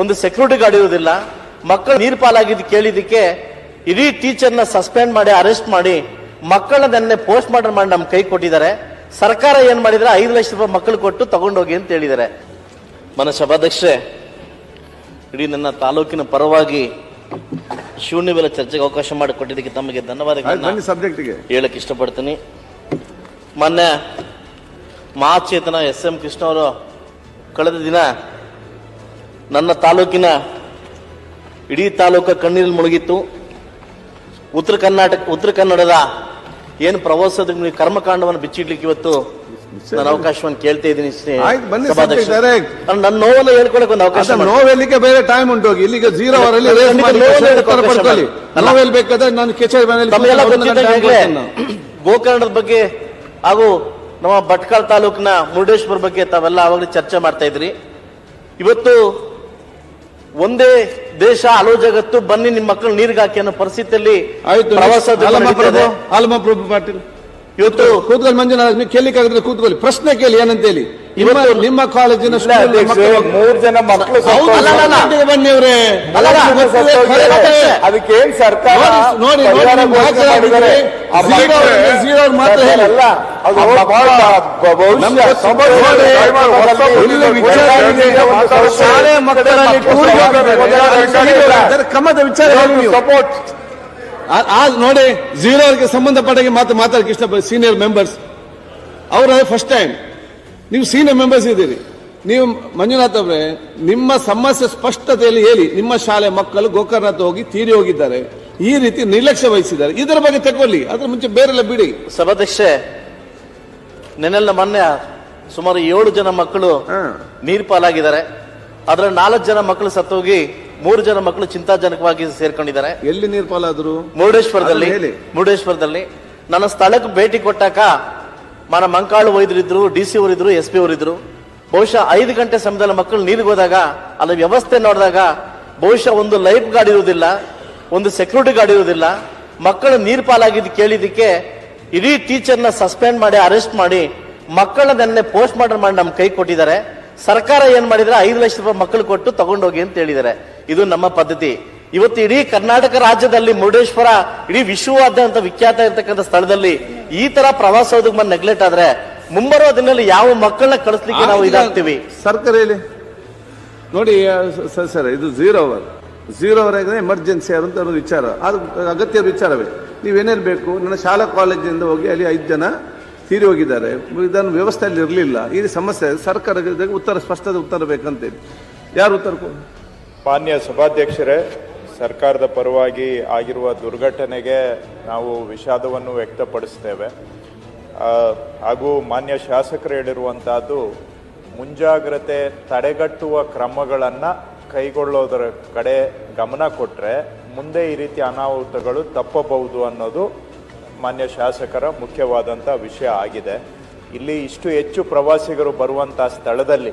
ಒಂದು security guard ಇರುವುದಿಲ್ಲ ಮಕ್ಕಳು ನೀರು ಪಾಲಾಗಿದ್ದು ಕೇಳಿದಕ್ಕೆ ಇಡೀ ಟೀಚರ್ನ ಸಸ್ಪೆಂಡ್ ಮಾಡಿ ಅರೆಸ್ಟ್ ಮಾಡಿ ಮಕ್ಕಳನ್ನ ನೆನ್ನೆ ಪೋಸ್ಟ್ ಮಾರ್ಟಮ್ ಮಾಡಿ ನಮ್ಮ ಕೈ ಕೊಟ್ಟಿದ್ದಾರೆ. ಸರ್ಕಾರ ಏನ್ ಮಾಡಿದ್ರೆ ಐದು ಲಕ್ಷ ರೂಪಾಯಿ ಮಕ್ಕಳು ಕೊಟ್ಟು ತಗೊಂಡೋಗಿ ಅಂತ ಹೇಳಿದ್ದಾರೆ. ಮನ ಸಭಾಧ್ಯಕ್ಷೆ ಇಡೀ ನನ್ನ ತಾಲೂಕಿನ ಪರವಾಗಿ ಶೂನ್ಯ ಬೆಲೆ ಚರ್ಚೆಗೆ ಅವಕಾಶ ಮಾಡಿಕೊಟ್ಟಿದ್ದಕ್ಕೆ ತಮಗೆ ಧನ್ಯವಾದ ಹೇಳಕ್ಕೆ ಬನ್ನಿ ಸಬ್ಜೆಕ್ಟಿಗೆ ಹೇಳಕ್ ಇಷ್ಟಪಡ್ತೀನಿ. ಮೊನ್ನೆ ಮಹಾಚೇತನ ಎಸ್ ಎಂ ಕೃಷ್ಣ ಅವರು ಕಳೆದ ದಿನ ನನ್ನ ತಾಲೂಕಿನ ಇಡೀ ತಾಲೂಕ ಕಣ್ಣೀರಲ್ಲಿ ಮುಳುಗಿತ್ತು. ಉತ್ತರ ಕರ್ನಾಟಕ ಉತ್ತರ ಕನ್ನಡದ ಏನು ಪ್ರವಾಸದ ಕರ್ಮಕಾಂಡವನ್ನು ಬಿಚ್ಚಿಡ್ಲಿಕ್ಕೆ ಇವತ್ತು ನಾನು ಅವಕಾಶವನ್ನು ಕೇಳ್ತಾ ಇದ್ದೀನಿ ನನ್ನ ನೋವನ್ನು ಹೇಳ್ಕೊಳಕ್ ಒಂದು ಅವಕಾಶ ನೋವೆಲ್ಲಿಗೆ ಬೇರೆ ಟೈಮ್ ಉಂಟು ಇಲ್ಲಿಗೆ ಜೀರೋ ಅವರಲ್ಲಿ ನೋವೆಲ್ಲಿ ಬೇಕಾದ್ರೆ ನಾನು ಕೆಚರಿ. ಗೋಕರ್ಣದ ಬಗ್ಗೆ ಹಾಗೂ ನಮ್ಮ ಭಟ್ಕಳ ತಾಲೂಕಿನ ಮುರುಡೇಶ್ವರ ಬಗ್ಗೆ ತಾವೆಲ್ಲ ಅವಾಗಲೇ ಚರ್ಚೆ ಮಾಡ್ತಾ ಇದ್ರಿ. ಇವತ್ತು ಒಂದೇ ದೇಶ ಹಲವು ಜಗತ್ತು ಬನ್ನಿ ನಿಮ್ಮ ಮಕ್ಕಳು ನೀರಿಗೆ ಹಾಕಿ ಅನ್ನೋ ಪರಿಸ್ಥಿತಿಯಲ್ಲಿ ಆಯ್ತು. ಆಲಮ ಪ್ರಭು ಪಾಟೀಲ್ ಇವತ್ತು ಕೂತ್ಕೊಳ್ಳಿ ಮಂಜುನಾಥ್ ನೀವು ಕೇಳಿಕಾಗಿದ್ರೆ ಕೂತ್ಕೊಳ್ಳಿ. ಪ್ರಶ್ನೆ ಕೇಳಿ ಏನಂತ ಹೇಳಿ. ನಿಮ್ಮ ನಿಮ್ಮ ಕಾಲೇಜಿನ ಮೂರ್ ಜನ ಮಕ್ಕಳು ಹೌದು, ಅಲ್ಲ, ಅಲ್ಲ, ಅಲ್ಲ. ಬನ್ನಿ ಅವ್ರೆ. ಅಲ್ಲ, ಅಲ್ಲ, ಗೊತ್ತಿದೆ, ಸತ್ತೋಗಿದ್ದಾರೆ. ಖರೆ. ಅದಕ್ಕೇನ್ ಸರ್ಕಾರ? ನೋಡಿ, ಅವ್ರಿಗೆ ಮಾತ್ರ ಹೇಳಲ್ಲ ಶಾಲೆ ಮಕ್ಕಳಲ್ಲಿ ಕ್ರಮದ ವಿಚಾರ ಸಪೋರ್ಟ್ ಆ- ಆ ನೋಡಿ ಜೀರೋ ಅವರಿಗೆ ಸಂಬಂಧಪಟ್ಟಾಗೆ ಮಾತು ಮಾತಾಡಕ್ಕೆ ಇಷ್ಟ ಸೀನಿಯರ್ ಮೆಂಬರ್ಸ್ ಅವರ ಫಸ್ಟ್ ಟೈಮ್ ನೀವು ಸೀನಿಯರ್ ಮೆಂಬರ್ಸ್ ಇದ್ದೀರಿ. ನೀವು ಮಂಜುನಾಥ್ ಅವರೇ ನಿಮ್ಮ ಸಮಸ್ಯೆ ಸ್ಪಷ್ಟತೆಯಲ್ಲಿ ಹೇಳಿ ನಿಮ್ಮ ಶಾಲೆ ಮಕ್ಕಳು ಗೋಕರ್ನಾಥ್ ಹೋಗಿ ತೀರಿ ಹೋಗಿದ್ದಾರೆ. ಈ ರೀತಿ ನಿರ್ಲಕ್ಷ್ಯ ವಹಿಸಿದ್ದಾರೆ. ಇದರ ಬಗ್ಗೆ ತಗೊಳ್ಳಿ ಅದ್ರ ಮುಂಚೆ ಬೇರೆಲ್ಲ ಬಿಡಿ. ಸಭಾಧ್ಯಕ್ಷೆ ನೆನೆಲ್ಲ ಮೊನ್ನೆ ಸುಮಾರು ಏಳು ಜನ ಮಕ್ಕಳು ನೀರ್ ಪಾಲಾಗಿದ್ದಾರೆ ಅದರ ನಾಲ್ಕು ಜನ ಮಕ್ಕಳು ಸತ್ತೋಗಿ ಮೂರು ಜನ ಮಕ್ಕಳು ಚಿಂತಾಜನಕವಾಗಿ ಸೇರ್ಕೊಂಡಿದ್ದಾರೆ. ಎಲ್ಲಿ ನೀರು ಪಾಲಾದ್ರು ಮುರುಡೇಶ್ವರದಲ್ಲಿ ಹೇಳಿ. ಮುರುಡೇಶ್ವರದಲ್ಲಿ. ನನ್ನ ಸ್ಥಳಕ್ಕೆ ಭೇಟಿ ಕೊಟ್ಟಾಕ ಮನ ಮಂಕಾಳು ವೈದ್ಯರಿದ್ರು ಡಿ ಸಿ ಅವರಿದ್ರು ಎಸ್ ಪಿ ಅವರಿದ್ರು. ಬಹುಶಃ ಐದು ಗಂಟೆ ಸಮಯದಲ್ಲಿ ಮಕ್ಕಳು ನೀರಿಗೆ ಹೋದಾಗ ಅಲ್ಲಿ ವ್ಯವಸ್ಥೆ ನೋಡಿದಾಗ ಬಹುಶಃ ಒಂದು ಲೈಫ್ ಗಾರ್ಡ್ ಇರುವುದಿಲ್ಲ ಒಂದು ಸೆಕ್ಯೂರಿಟಿ ಗಾರ್ಡ್ ಇರುವುದಿಲ್ಲ. ಮಕ್ಕಳು ನೀರು ಪಾಲಾಗಿದ್ದು ಕೇಳಿದ್ದಕ್ಕೆ ಇಡೀ ಟೀಚರ್ನ ಸಸ್ಪೆಂಡ್ ಮಾಡಿ ಅರೆಸ್ಟ್ ಮಾಡಿ ಮಕ್ಕಳ ನೆನ್ನೆ ಪೋಸ್ಟ್ ಮಾರ್ಟಮ್ ಮಾಡಿ ನಮ್ಮ ಕೈ ಕೊಟ್ಟಿದ್ದಾರೆ. ಸರ್ಕಾರ ಏನ್ ಮಾಡಿದ್ರೆ ಐದು ಲಕ್ಷ ರೂಪಾಯಿ ಮಕ್ಕಳು ಕೊಟ್ಟು ತಗೊಂಡೋಗಿ ಅಂತ ಹೇಳಿದ್ದಾರೆ. ಇದು ನಮ್ಮ ಪದ್ಧತಿ. ಇವತ್ತು ಇಡೀ ಕರ್ನಾಟಕ ರಾಜ್ಯದಲ್ಲಿ ಮುರುಡೇಶ್ವರ ಇಡೀ ವಿಶ್ವವಾದ್ಯಂತ ವಿಖ್ಯಾತ ಇರತಕ್ಕಂಥ ಸ್ಥಳದಲ್ಲಿ ಈ ತರ ಪ್ರವಾಸೋದ್ಯಮ ನೆಗ್ಲೆಕ್ಟ್ ಆದ್ರೆ ಮುಂಬರುವ ದಿನದಲ್ಲಿ ಯಾವ ಮಕ್ಕಳನ್ನ ಕಳಿಸ್ಲಿಕ್ಕೆ ನಾವು ಇದಾಗ್ತೀವಿ. ಸರ್ಕಾರ ಹೇಳಿ. ನೋಡಿ ಸರ್ ಸರ್ ಇದು ಝೀರೋ ಅವರ್ ಝೀರೋ ಅವರ್ ಆಗಿದೆ ಎಮರ್ಜೆನ್ಸಿ ಅಂತ ವಿಚಾರ. ಅದು ಅಗತ್ಯ ವಿಚಾರವೇ. ನೀವೇನೇನು ಬೇಕು? ನನ್ನ ಶಾಲಾ ಕಾಲೇಜಿನಿಂದ ಹೋಗಿ ಅಲ್ಲಿ ಐದು ಜನ ತೀರಿ ಹೋಗಿದ್ದಾರೆ. ಇದನ್ನು ವ್ಯವಸ್ಥೆಯಲ್ಲಿ ಇರಲಿಲ್ಲ. ಈ ಸಮಸ್ಯೆ ಸರ್ಕಾರಕ್ಕೆ ಉತ್ತರ ಸ್ಪಷ್ಟದ ಉತ್ತರ ಬೇಕಂತೇಳಿ ಯಾರು ಉತ್ತರ ಕೊ- ಮಾನ್ಯ ಸಭಾಧ್ಯಕ್ಷರೇ, ಸರ್ಕಾರದ ಪರವಾಗಿ ಆಗಿರುವ ದುರ್ಘಟನೆಗೆ ನಾವು ವಿಷಾದವನ್ನು ವ್ಯಕ್ತಪಡಿಸ್ತೇವೆ. ಹಾಗೂ ಮಾನ್ಯ ಶಾಸಕರು ಹೇಳಿರುವಂತಹದ್ದು, ಮುಂಜಾಗ್ರತೆ ತಡೆಗಟ್ಟುವ ಕ್ರಮಗಳನ್ನು ಕೈಗೊಳ್ಳೋದರ ಕಡೆ ಗಮನ ಕೊಟ್ಟರೆ ಮುಂದೆ ಈ ರೀತಿ ಅನಾಹುತಗಳು ತಪ್ಪಬಹುದು ಅನ್ನೋದು ಮಾನ್ಯ ಶಾಸಕರ ಮುಖ್ಯವಾದಂಥ ವಿಷಯ ಆಗಿದೆ. ಇಲ್ಲಿ ಇಷ್ಟು ಹೆಚ್ಚು ಪ್ರವಾಸಿಗರು ಬರುವಂಥ ಸ್ಥಳದಲ್ಲಿ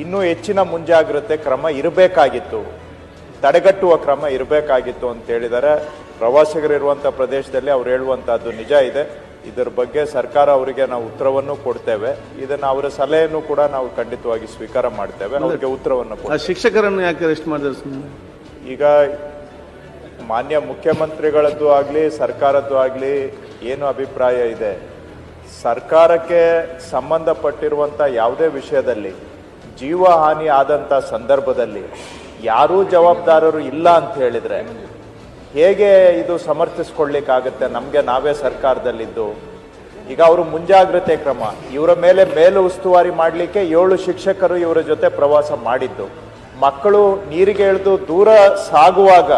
ಇನ್ನೂ ಹೆಚ್ಚಿನ ಮುಂಜಾಗ್ರತೆ ಕ್ರಮ ಇರಬೇಕಾಗಿತ್ತು. ತಡೆಗಟ್ಟುವ ಕ್ರಮ ಇರಬೇಕಾಗಿತ್ತು ಅಂತ ಹೇಳಿದ್ದಾರೆ. ಪ್ರವಾಸಿಗರಿರುವಂಥ ಪ್ರದೇಶದಲ್ಲಿ ಅವ್ರು ಹೇಳುವಂತಹದ್ದು ನಿಜ ಇದೆ. ಇದರ ಬಗ್ಗೆ ಸರ್ಕಾರ ಅವರಿಗೆ ನಾವು ಉತ್ತರವನ್ನು ಕೊಡ್ತೇವೆ. ಇದನ್ನು ಅವರ ಸಲಹೆಯನ್ನು ಕೂಡ ನಾವು ಖಂಡಿತವಾಗಿ ಸ್ವೀಕಾರ ಮಾಡ್ತೇವೆ. ಅವರಿಗೆ ಉತ್ತರವನ್ನು ಶಿಕ್ಷಕರನ್ನು ಯಾಕೆ ಅರೆಸ್ಟ್ ಮಾಡಿದ್ರು ಈಗ ಮಾನ್ಯ ಮುಖ್ಯಮಂತ್ರಿಗಳದ್ದು ಆಗಲಿ ಸರ್ಕಾರದ್ದು ಆಗಲಿ ಏನು ಅಭಿಪ್ರಾಯ ಇದೆ? ಸರ್ಕಾರಕ್ಕೆ ಸಂಬಂಧಪಟ್ಟಿರುವಂಥ ಯಾವುದೇ ವಿಷಯದಲ್ಲಿ ಜೀವಹಾನಿ ಆದಂಥ ಸಂದರ್ಭದಲ್ಲಿ ಯಾರೂ ಜವಾಬ್ದಾರರು ಇಲ್ಲ ಅಂತ ಹೇಳಿದರೆ ಹೇಗೆ ಇದು ಸಮರ್ಥಿಸ್ಕೊಳ್ಳಿಕ್ಕಾಗುತ್ತೆ? ನಮಗೆ ನಾವೇ ಸರ್ಕಾರದಲ್ಲಿದ್ದು. ಈಗ ಅವರು ಮುಂಜಾಗ್ರತೆ ಕ್ರಮ. ಇವರ ಮೇಲೆ ಮೇಲು ಉಸ್ತುವಾರಿ ಮಾಡಲಿಕ್ಕೆ ಏಳು ಶಿಕ್ಷಕರು ಇವರ ಜೊತೆ ಪ್ರವಾಸ ಮಾಡಿದ್ದು. ಮಕ್ಕಳು ನೀರಿಗೆ ಇಳಿದು ದೂರ ಸಾಗುವಾಗ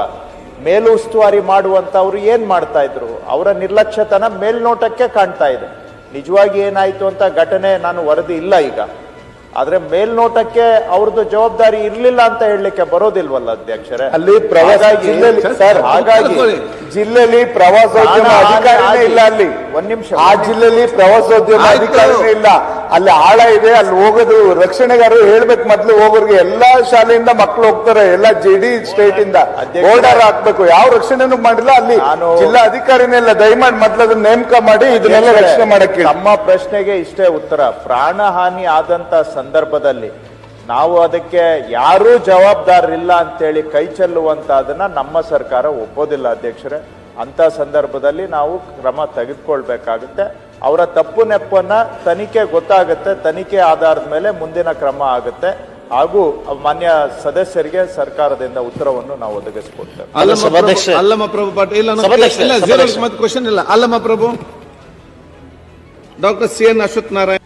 ಮೇಲು ಉಸ್ತುವಾರಿ ಮಾಡುವಂಥವ್ರು ಏನ್ ಮಾಡ್ತಾ ಇದ್ರು? ಅವರ ನಿರ್ಲಕ್ಷ್ಯತನ ಮೇಲ್ನೋಟಕ್ಕೆ ಕಾಣ್ತಾ ಇದೆ. ನಿಜವಾಗಿ ಏನಾಯಿತು ಅಂತ ಘಟನೆ ನಾನು ವರದಿ ಇಲ್ಲ ಈಗ. ಆದ್ರೆ ಮೇಲ್ನೋಟಕ್ಕೆ ಅವ್ರದ್ದು ಜವಾಬ್ದಾರಿ ಇರ್ಲಿಲ್ಲ ಅಂತ ಹೇಳಲಿಕ್ಕೆ ಬರೋದಿಲ್ವಲ್ಲ ಅಧ್ಯಕ್ಷರೇ? ಅಲ್ಲಿ ಪ್ರವಾಸ ಹಾಗಾಗಿ- ಜಿಲ್ಲೆಯಲ್ಲಿ ಸರ್ ಹಾಗಾಗಿ ಜಿಲ್ಲೆಯಲ್ಲಿ ಪ್ರವಾಸೋದ್ಯಮ ಅಧಿಕಾರಿನೇ ಇಲ್ಲ ಅಲ್ಲಿ. ಒಂದ್ ನಿಮಿಷ. ಆ ಜಿಲ್ಲೆಯಲ್ಲಿ ಪ್ರವಾಸೋದ್ಯಮ. ಅಧಿಕಾರಿನೇ ಇಲ್ಲ. ಅಲ್ಲಿ ಆಳ ಇದೆ ಅಲ್ಲಿ ಹೋಗೋದು ರಕ್ಷಣೆಗಾರರು ಹೇಳ್ಬೇಕು ಮೊದ್ಲು ಹೋಗೋರಿಗೆ. ಎಲ್ಲಾ ಶಾಲೆಯಿಂದ ಮಕ್ಕಳು ಹೋಗ್ತಾರೆ ಎಲ್ಲ ಜೆ ಡಿ ಸ್ಟೇಟ್ ಇಂದ ಬೋರ್ಡರ್ ಹಾಕ್ಬೇಕು. ಯಾವ ರಕ್ಷಣೆನೂ ಮಾಡಿಲ್ಲ ಅಲ್ಲಿ. ಜಿಲ್ಲಾ ಅಧಿಕಾರಿನೇ ಇಲ್ಲ. ದಯಮಾಡಿ ಮೊದ್ಲು ಅದನ್ನ ನೇಮಕ ಮಾಡಿ ಇದನ್ನೆಲ್ಲ ರಕ್ಷಣೆ ಮಾಡಕ್ಕೆ. ನಮ್ಮ ಪ್ರಶ್ನೆಗೆ ಇಷ್ಟೇ ಉತ್ತರ. ಪ್ರಾಣಹಾನಿ ಆದಂತ ಸಂದರ್ಭದಲ್ಲಿ ನಾವು ಅದಕ್ಕೆ ಯಾರೂ ಜವಾಬ್ದಾರರಿಲ್ಲ ಅಂತೇಳಿ ಕೈ ಚೆಲ್ಲುವಂಥದ್ದನ್ನು ನಮ್ಮ ಸರ್ಕಾರ ಒಪ್ಪೋದಿಲ್ಲ ಅಧ್ಯಕ್ಷರೇ. ಅಂತ ಸಂದರ್ಭದಲ್ಲಿ ನಾವು ಕ್ರಮ ತೆಗೆದುಕೊಳ್ಬೇಕಾಗುತ್ತೆ. ಅವರ ತಪ್ಪು ನೆಪ್ಪನ್ನ ತನಿಖೆ ಗೊತ್ತಾಗುತ್ತೆ. ತನಿಖೆ ಆಧಾರದ ಮೇಲೆ ಮುಂದಿನ ಕ್ರಮ ಆಗುತ್ತೆ. ಹಾಗೂ ಮಾನ್ಯ ಸದಸ್ಯರಿಗೆ ಸರ್ಕಾರದಿಂದ ಉತ್ತರವನ್ನು ನಾವು ಒದಗಿಸಿಕೊಡ್ತೇವೆ. ಅಲ್ಲಮ್ಮ ಪ್ರಭು ಪಾಟೀಲ್ ಇಲ್ಲ, ಮತ್ತೆ ಕ್ವಶನ್ ಅಲ್ಲಮ್ಮ Prabhu doctor C N Ashwath Narayan.